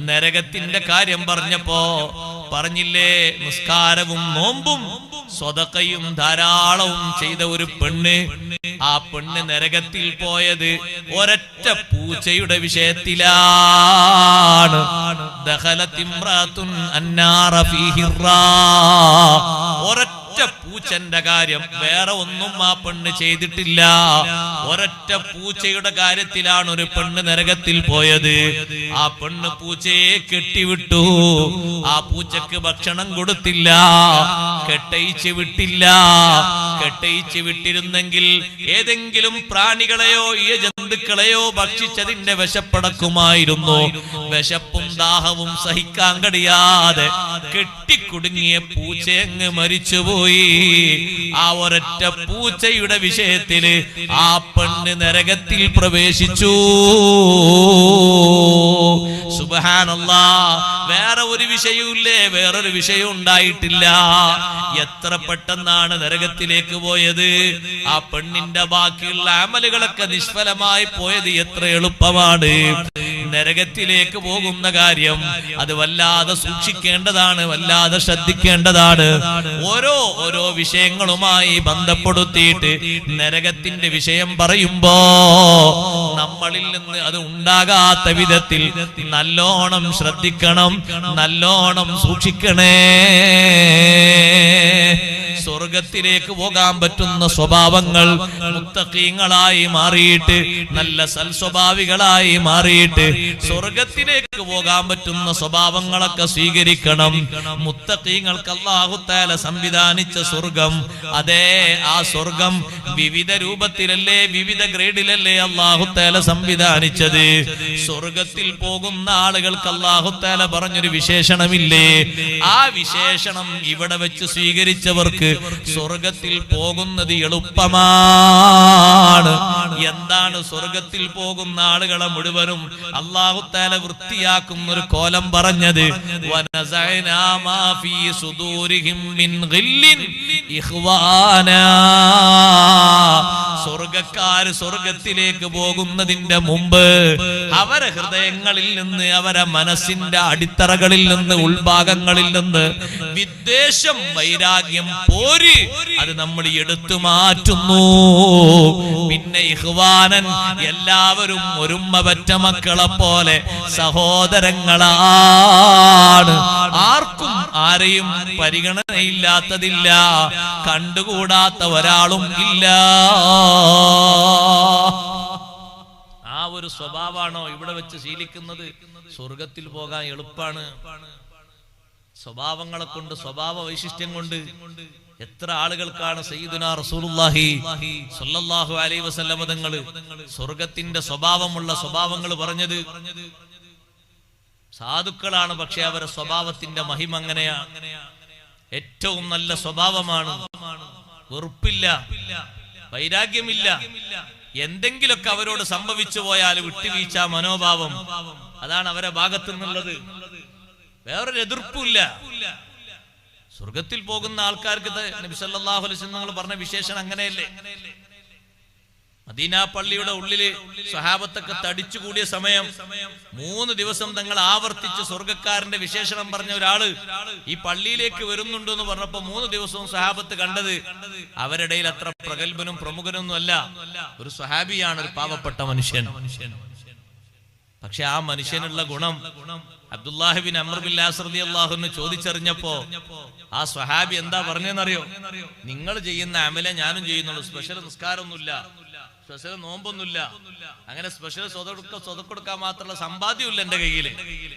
നരകത്തിന്റെ കാര്യം പറഞ്ഞപ്പോ പറഞ്ഞില്ലേ നിസ്കാരവും നോമ്പും സ്വതക്കയും ധാരാളവും ചെയ്ത ഒരു പെണ്ണ് ആ പെണ്ണ് നരകത്തിൽ പോയത് ഒരൊറ്റ പൂച്ചയുടെ വിഷയത്തിലാണ്. ഒരൊറ്റ പൂച്ചന്റെ കാര്യം വേറെ ഒന്നും ആ പെണ്ണ് ചെയ്തിട്ടില്ല. ഒരൊറ്റ പൂച്ചയുടെ കാര്യത്തിലാണ് ഒരു പെണ്ണ് നരകത്തിൽ പോയത്. ആ പെണ്ണ് പൂച്ചയെ കെട്ടിവിട്ടു. ആ പൂച്ചക്ക് ഭക്ഷണം കൊടുത്തില്ല. കെട്ടയിച്ച് വിട്ടില്ല. കെട്ടയിച്ച് വിട്ടിരുന്നെങ്കിൽ ഏതെങ്കിലും പ്രാണികളെയോ ഈ ജന്തുക്കളെയോ ഭക്ഷിച്ചതിന്റെ വിശപ്പടക്കുമായിരുന്നു. വിശപ്പും ദാഹവും സഹിക്കാൻ കഴിയാതെ കെട്ടിക്കുടുങ്ങിയ പൂച്ചയങ്ങ് മരിച്ചുപോയി. ആ ഒരൊറ്റ പൂച്ചയുടെ വിഷയത്തിൽ ആ പെണ്ണ് നരകത്തിൽ പ്രവേശിച്ചു. സുബഹാനല്ലാ വേറെ ഒരു വിഷയമില്ലേ വേറൊരു വിഷയം ഉണ്ടായിട്ടില്ല. എത്ര പെട്ടെന്നാണ് നരകത്തിലേക്ക് പോയത്? ആ പെണ്ണിന്റെ ബാക്കിയുള്ള അമലുകളൊക്കെ നിഷ്ഫലമായി പോയത് എത്ര എളുപ്പമാണ്. നരകത്തിലേക്ക് പോകുന്ന കാര്യം അത് വല്ലാതെ സൂക്ഷിക്കേണ്ടതാണ് വല്ലാതെ ശ്രദ്ധിക്കേണ്ടതാണ്. ഓരോ ഓരോ വിഷയങ്ങളുമായി ബന്ധപ്പെടുത്തിയിട്ട് നരകത്തിന്റെ വിഷയം പറയുമ്പോ നമ്മളിൽ നിന്ന് അത് ഉണ്ടാകാത്ത വിധത്തിൽ നല്ലോണം ശ്രദ്ധിക്കണം നല്ലോണം സൂക്ഷിക്കണേ. സ്വർഗത്തിലേക്ക് പോകാൻ പറ്റുന്ന സ്വഭാവങ്ങൾ മുത്തക്കീങ്ങളായി മാറിയിട്ട് നല്ല സൽസ്വഭാവികളായി മാറിയിട്ട് സ്വർഗത്തിലേക്ക് പോകാൻ പറ്റുന്ന സ്വഭാവങ്ങളൊക്കെ സ്വീകരിക്കണം. മുത്തക്കീങ്ങൾക്ക് അള്ളാഹുത്താല സംവിധാനിച്ച സ്വർഗം അതേ ആ സ്വർഗം വിവിധ രൂപത്തിലല്ലേ വിവിധ ഗ്രേഡിലല്ലേ അള്ളാഹുത്താല സംവിധാനിച്ചത്? സ്വർഗത്തിൽ പോകുന്ന ആളുകൾക്ക് അള്ളാഹുത്താല പറഞ്ഞൊരു വിശേഷണമില്ലേ? ആ വിശേഷണം ഇവിടെ വെച്ച് സ്വീകരിച്ചവർക്ക് സ്വർഗത്തിൽ പോകുന്നത് എളുപ്പമാണ്. എന്താണ് സ്വർഗത്തിൽ പോകുന്ന ആളുകളെ മുഴുവനും അള്ളാഹുത്താല വൃത്തിയാക്കുന്ന ഒരു കോലം പറഞ്ഞത് സുദൂരിഹിം സ്വർഗക്കാര് സ്വർഗത്തിലേക്ക് പോകുന്നതിന്റെ മുമ്പ് അവരെ ഹൃദയങ്ങളിൽ നിന്ന് അവരെ മനസ്സിന്റെ അടിത്തറകളിൽ നിന്ന് ഉൾഭാഗങ്ങളിൽ നിന്ന് വിദ്വേഷം വൈരാഗ്യം പോര് അത് നമ്മൾ എടുത്തു മാറ്റുന്നു. പിന്നെ ഇഹ്വാനൻ എല്ലാവരും ഒരുമ്മ പറ്റ മക്കളെ പോലെ സഹോദരങ്ങളാണ്. ആർക്കും ആരെയും പരിഗണനയില്ലാത്തതില്ല കണ്ടുകൂടാത്ത ഒരാളും ഇല്ല. സ്വഭാവമാണോ ഇവിടെ വെച്ച് ശീലിക്കുന്നത്? സ്വർഗത്തിൽ പോകാൻ എളുപ്പാണ്. സ്വഭാവങ്ങളെ കൊണ്ട് സ്വഭാവ വൈശിഷ്ട്യം കൊണ്ട് എത്ര ആളുകൾക്കാണ് സയ്യിദുന റസൂലുള്ളാഹി അലൈഹി തങ്ങൾ സ്വർഗത്തിന്റെ സ്വഭാവമുള്ള സ്വഭാവങ്ങൾ പറഞ്ഞത്. സാധുക്കളാണ് പക്ഷെ അവരുടെ സ്വഭാവത്തിന്റെ മഹിമ അങ്ങനെയാണ് ഏറ്റവും നല്ല സ്വഭാവമാണ്. വെറുപ്പില്ല. വൈരാഗ്യമില്ല. എന്തെങ്കിലുമൊക്കെ അവരോട് സംഭവിച്ചു പോയാൽ വിട്ടുവീഴ്ച മനോഭാവം. അതാണ് അവരെ ഭാഗത്തു നിന്നുള്ളത് വേറൊരു എതിർപ്പില്ല സ്വർഗത്തിൽ പോകുന്ന ആൾക്കാർക്ക് ഇത് നബി സല്ലല്ലാഹു അലൈഹി വസല്ലം നിങ്ങൾ പറഞ്ഞ വിശേഷണം അങ്ങനെയല്ലേ? മദീന പള്ളിയുടെ ഉള്ളിൽ സ്വഹാബത്തൊക്കെ തടിച്ചു കൂടിയ സമയം മൂന്ന് ദിവസം തങ്ങൾ ആവർത്തിച്ച് സ്വർഗക്കാരന്റെ വിശേഷണം പറഞ്ഞ ഒരാൾ ഈ പള്ളിയിലേക്ക് വരുന്നുണ്ട് എന്ന് പറഞ്ഞപ്പോ മൂന്ന് ദിവസവും സ്വഹാബത്ത് കണ്ടത് അവരിടയിൽ അത്ര പ്രഗത്ഭനും പ്രമുഖനൊന്നും അല്ല. ഒരു സ്വഹാബിയാണ് ഒരു പാവപ്പെട്ട മനുഷ്യൻ. പക്ഷെ ആ മനുഷ്യനുള്ള ഗുണം അബ്ദുല്ലാഹിബിൻ അമർബിൻ അള്ളാഹുന്ന് ചോദിച്ചറിഞ്ഞപ്പോ ആ സ്വഹാബി എന്താ പറഞ്ഞെന്നറിയോ നിങ്ങൾ ചെയ്യുന്ന അമലെ ഞാനും ചെയ്യുന്നുള്ളൂ സ്പെഷ്യൽ നിസ്കാരമൊന്നുമില്ല. സ്പെഷ്യൽ നോമ്പൊന്നുമില്ല. അങ്ങനെ സ്പെഷ്യൽ സ്വതക്കൊടുക്ക സ്വതക്കൊടുക്കാൻ മാത്രമുള്ള സമ്പാദ്യമില്ല എന്റെ കയ്യിൽ.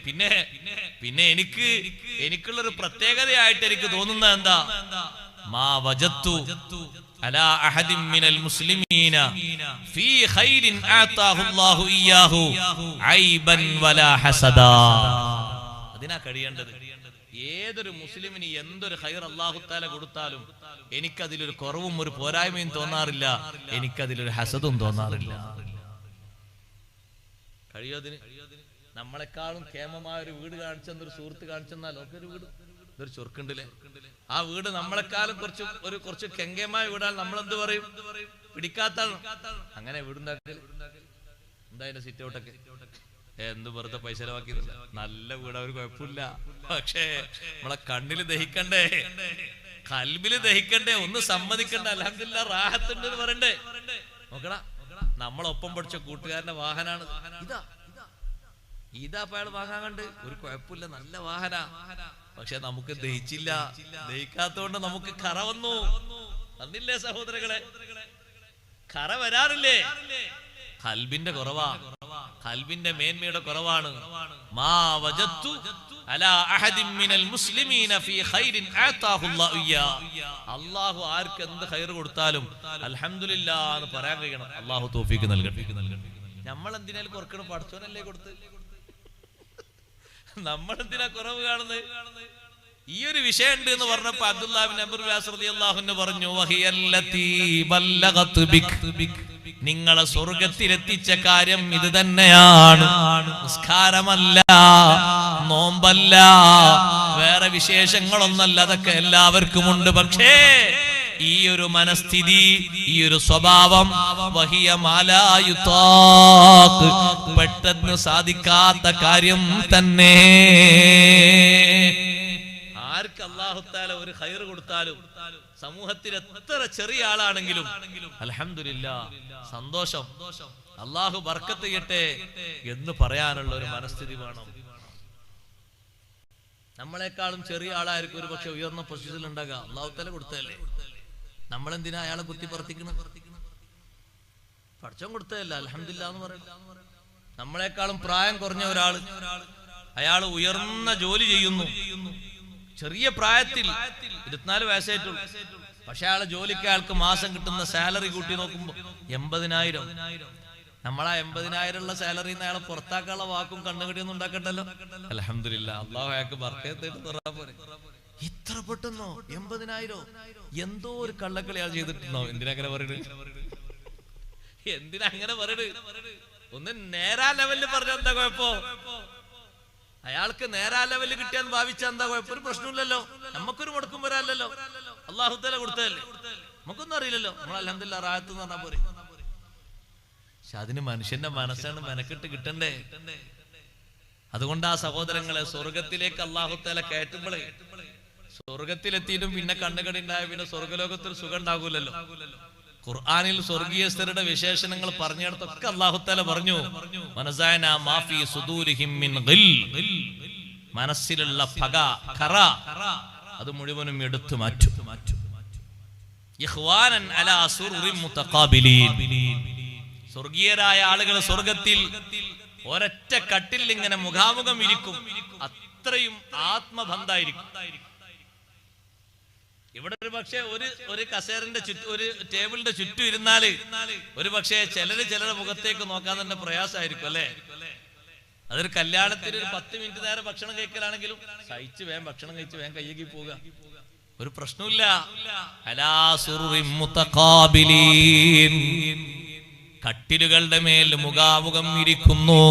പിന്നെ പിന്നെ എനിക്ക് എനിക്കുള്ള ഒരു പ്രത്യേകതയായിട്ട് എനിക്ക് തോന്നുന്നത് എന്താ? മാ വജത്തു വലാ ഹസദാ. അതിനാ കഴിയേണ്ടത്. ഏതൊരു മുസ്ലിമിന് എന്തൊരു ഹൈർ അള്ളാഹുത്താല കൊടുത്താലും എനിക്കതിലൊരു കുറവും ഒരു പോരായ്മയും തോന്നാറില്ല. എനിക്കതിലൊരു ഹസതും തോന്നാറില്ല. കഴിയോതിന് നമ്മളെക്കാളും കേമമായ ഒരു വീട് കാണിച്ചെന്നൊരു സുഹൃത്ത് കാണിച്ചെന്നാൽ ഒരു വീട്. ഇതൊരു ചൊർക്കുണ്ടല്ലേ? ആ വീട് നമ്മളെക്കാളും കുറച്ച് ഒരു കുറച്ച് കെങ്കേമായ വീടാൽ നമ്മൾ എന്ത് പറയും? പിടിക്കാത്ത. അങ്ങനെ വീടുണ്ടാക്കൽ എന്തായാലും സിറ്റ് ഔട്ടൊക്കെ? എന്ത് വെറുതെ പൈസ ചെലവാക്കിയതല്ല നല്ല വീട് അവർ കുഴപ്പമില്ല. പക്ഷേ നമ്മളെ കണ്ണിൽ ദഹിക്കണ്ടേ? കൽബിൽ ദഹിക്കണ്ടേ? ഒന്ന് സമ്മതിക്കണ്ട. അലഹമില്ല റാഹത്തുണ്ട് പറയണ്ടേ? നോക്കടാ നമ്മളൊപ്പം പഠിച്ച കൂട്ടുകാരന്റെ വാഹനാണ്. ഇതാ ഇതാ അപ്പൊ അയാൾ വാങ്ങാൻ കണ്ട്. ഒരു കുഴപ്പമില്ല നല്ല വാഹന. പക്ഷെ നമുക്ക് ദഹിച്ചില്ല. ദഹിക്കാത്തോണ്ട് നമുക്ക് കറ വന്നു. വന്നില്ലേ സഹോദരങ്ങളെ? കറ വരാറില്ലേ? കൽബിന്റെ കുറവാ. കൽബിന്റെ മേന്മയുടെ കുറവാണ്. മാ വജത്തു അല്ലാഹു ആർക്ക് എന്ത് ഖൈർ കൊടുത്താലും അലഹമില്ല എന്ന് പറയാൻ കഴിയണം. അള്ളാഹു തോഫിക്ക് നൽകട്ടെ. നമ്മൾ എന്തിനാലും കുറക്കണം? പഠിച്ചോനല്ലേ കൊടുത്ത്. നമ്മൾ എന്തിനാ കുറവ് കാണുന്നത്? ഈ ഒരു വിഷയം ഉണ്ട് എന്ന് പറഞ്ഞപ്പോ അബ്ദുല്ലാബിൻ അബ്ദുല്ലാഹുന്ന് പറഞ്ഞു "വഹിയല്ലതീ ബല്ലഗത് ബിക്." നിങ്ങളെ സ്വർഗത്തിലെത്തിച്ച കാര്യം ഇത് തന്നെയാണ്. നിസ്കാരമല്ല നോമ്പല്ല വേറെ വിശേഷങ്ങളൊന്നല്ല അതൊക്കെ എല്ലാവർക്കും ഉണ്ട് പക്ഷേ ഈ ഒരു മനസ്ഥിതി ഈ ഒരു സ്വഭാവം വഹിയ മാലായുത്താക്ക് പെട്ടെന്ന് സാധിക്കാത്ത കാര്യം തന്നെ. ആർക്ക് അള്ളാഹുത്താല ഒരു ഹൈർ കൊടുത്താലും സമൂഹത്തിൽ എത്ര ചെറിയ ആളാണെങ്കിലും അലഹമില്ല സന്തോഷം. അള്ളാഹു ബർക്കത്ത് ചെയ്യട്ടെ എന്ന് പറയാനുള്ള ഒരു മനസ്ഥിതി വേണം. നമ്മളെക്കാളും ചെറിയ ആളായിരിക്കും ഒരു പക്ഷെ ഉയർന്ന പൊസിഷനിൽ ഉണ്ടാകാം. അള്ളാഹുത്തല കൊടുത്തതല്ലേ? നമ്മളെന്തിനാ അയാളെ കുത്തി പറത്തിക്കണം? പഠിച്ചം കൊടുത്തതല്ല അലഹമില്ല എന്ന് പറയും നമ്മളെക്കാളും പ്രായം കുറഞ്ഞ ഒരാൾ അയാൾ ഉയർന്ന ജോലി ചെയ്യുന്നു. ചെറിയ പ്രായത്തിൽ ഇരുപത്തിനാല് വയസ്സായിട്ടുള്ളൂ. പക്ഷെ അയാളെ ജോലിക്ക് അയാൾക്ക് മാസം കിട്ടുന്ന സാലറി കൂട്ടി നോക്കുമ്പോ എൺപതിനായിരം. നമ്മളാ എൺപതിനായിരം ഉള്ള സാലറി അയാളെ പുറത്താക്കാനുള്ള വാക്കും കണ്ണുകടിയൊന്നും ഉണ്ടാക്കണ്ടല്ലോ? അലഹമില്ല അള്ളാഹു അയാൾക്ക് വർക്കത്തായിട്ട് പോരെ. ഇത്ര പെട്ടെന്നോ? എൺപതിനായിരോ? എന്തോ ഒരു കള്ളക്കളി അയാൾ ചെയ്തിട്ടുണ്ടോ? എന്തിനാ അങ്ങനെ പറയുന്നത് എന്തിനാ ഒന്ന് നേരാ ലെവലിൽ പറഞ്ഞ എന്താ കുഴപ്പോ? അയാൾക്ക് നേരാ ലെവലിൽ കിട്ടിയെന്ന് ഭാവിച്ച എന്താ ഒരു പ്രശ്നമില്ലല്ലോ. നമുക്കൊരു മുടക്കം വരാല്ലോ അള്ളാഹുത്തല കൊടുത്തതല്ലേ? നമുക്കൊന്നും അറിയില്ലല്ലോ. നമ്മൾ അലഹമില്ല റായത്ത് എന്ന് പറഞ്ഞാൽ പോരെ. പക്ഷെ അതിന് മനുഷ്യന്റെ മനസ്സാണ് മെനക്കെട്ട് കിട്ടണ്ടേ? അതുകൊണ്ട് ആ സഹോദരങ്ങളെ സ്വർഗത്തിലേക്ക് അള്ളാഹുത്തല കയറ്റുമ്പോഴേ സ്വർഗത്തിലെത്തിയിട്ടും പിന്നെ കണ്ണുകടി ഉണ്ടായ പിന്നെ സ്വർഗലോകത്തിൽ സുഖം ഉണ്ടാകൂലല്ലോ. ഖുർആനിൽ സ്വർഗീയസ്ഥരുടെ വിശേഷണങ്ങൾ പറഞ്ഞിടത്തൊക്കെ അള്ളാഹുത്തല പറഞ്ഞു. മനസ്സിലുള്ള അത് മുഴുവനും എടുത്തു മാറ്റും. സ്വർഗീയരായ ആളുകൾ സ്വർഗത്തിൽ ഒരൊറ്റ കട്ടിൽ ഇങ്ങനെ മുഖാമുഖം ഇരിക്കും അത്രയും ആത്മബന്ധായിരിക്കും ഇവിടെ ഒരു പക്ഷേ ഒരു ഒരു കസേരന്റെ ചുറ്റും ഒരു ടേബിളിന്റെ ചുറ്റും ഇരുന്നാൽ ഒരു പക്ഷേ ചിലര് ചിലരുടെ മുഖത്തേക്ക് നോക്കാൻ തന്നെ പ്രയാസമായിരിക്കും അല്ലേ? അതൊരു കല്യാണത്തിന് ഒരു പത്ത് മിനിറ്റ് നേരം ഭക്ഷണം കഴിക്കലാണെങ്കിലും സഹിച്ച് വേഗം ഭക്ഷണം കഴിച്ച് വേഗം കയ്യേക്ക് പോവുക. ഒരു പ്രശ്നമില്ല. കട്ടിലുകളുടെ മേൽ മുഖാമുഖം ഇരിക്കുന്നു.